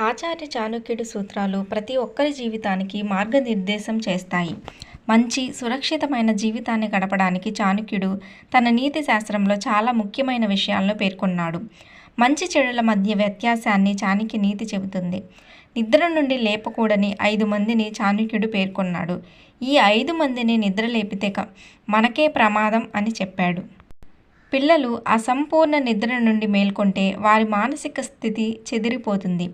ఆచార్య చాణక్యుడి సూత్రాలు ప్రతి ఒక్కరి జీవితానికి మార్గనిర్దేశం చేస్తాయి. మంచి సురక్షితమైన జీవితాన్ని గడపడానికి చాణక్యుడు తన నీతి శాస్త్రంలో చాలా ముఖ్యమైన విషయాలను పేర్కొన్నాడు. మంచి చెడుల మధ్య వ్యత్యాసాన్ని చాణక్య నీతి చెబుతుంది. నిద్ర నుండి లేపకూడని ఐదు మందిని చాణక్యుడు పేర్కొన్నాడు. ఈ ఐదు మందిని నిద్ర లేపితే క- మనకే ప్రమాదం అని చెప్పాడు. పిల్లలు అసంపూర్ణ నిద్ర నుండి మేల్కొంటే వారి మానసిక స్థితి చెదిరిపోతుంది.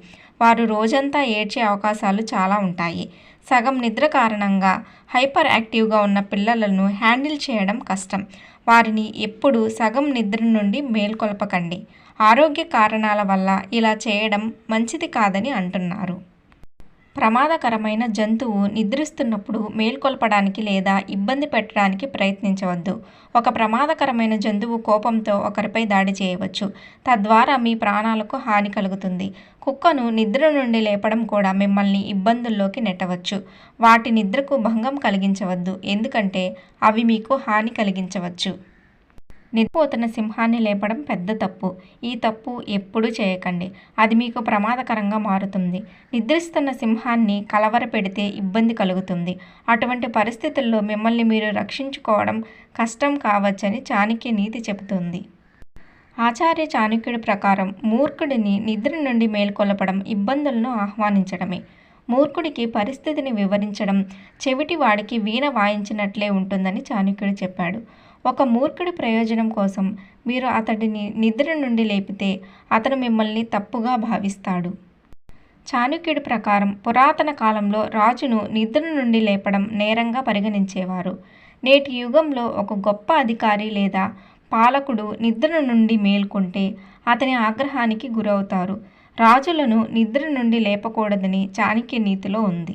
వారు రోజంతా ఏడ్చే అవకాశాలు చాలా ఉంటాయి. సగం నిద్ర కారణంగా హైపర్ యాక్టివ్గా ఉన్న పిల్లలను హ్యాండిల్ చేయడం కష్టం. వారిని ఎప్పుడూ సగం నిద్ర నుండి మేల్కొల్పకండి. ఆరోగ్య కారణాల వల్ల ఇలా చేయడం మంచిది కాదని అంటున్నారు. ప్రమాదకరమైన జంతువు నిద్రిస్తున్నప్పుడు మేల్కొల్పడానికి లేదా ఇబ్బంది పెట్టడానికి ప్రయత్నించవద్దు. ఒక ప్రమాదకరమైన జంతువు కోపంతో ఒకరిపై దాడి చేయవచ్చు. తద్వారా మీ ప్రాణాలకు హాని కలుగుతుంది. కుక్కను నిద్ర నుండి లేపడం కూడా మిమ్మల్ని ఇబ్బందుల్లోకి నెట్టవచ్చు. వాటి నిద్రకు భంగం కలిగించవద్దు. ఎందుకంటే అవి మీకు హాని కలిగించవచ్చు. నిద్రపోతున్న సింహాన్ని లేపడం పెద్ద తప్పు. ఈ తప్పు ఎప్పుడూ చేయకండి. అది మీకు ప్రమాదకరంగా మారుతుంది. నిద్రిస్తున్న సింహాన్ని కలవర పెడితే ఇబ్బంది కలుగుతుంది. అటువంటి పరిస్థితుల్లో మిమ్మల్ని మీరు రక్షించుకోవడం కష్టం కావచ్చని చాణక్య నీతి చెబుతుంది. ఆచార్య చాణక్యుడి ప్రకారం మూర్ఖుడిని నిద్ర నుండి మేల్కొల్పడం ఇబ్బందులను ఆహ్వానించడమే. మూర్ఖుడికి పరిస్థితిని వివరించడం చెవిటి వాడికి వీణ వాయించినట్లే ఉంటుందని చాణక్యుడు చెప్పాడు. ఒక మూర్ఖుడి ప్రయోజనం కోసం మీరు అతడిని నిద్ర నుండి లేపితే అతను మిమ్మల్ని తప్పుగా భావిస్తాడు. చాణుక్యుడి ప్రకారం పురాతన కాలంలో రాజును నిద్ర నుండి లేపడం నేరంగా పరిగణించేవారు. నేటి యుగంలో ఒక గొప్ప అధికారి లేదా పాలకుడు నిద్ర నుండి మేల్కొంటే అతని ఆగ్రహానికి గురవుతారు. రాజులను నిద్ర నుండి లేపకూడదని చాణక్య నీతిలో ఉంది.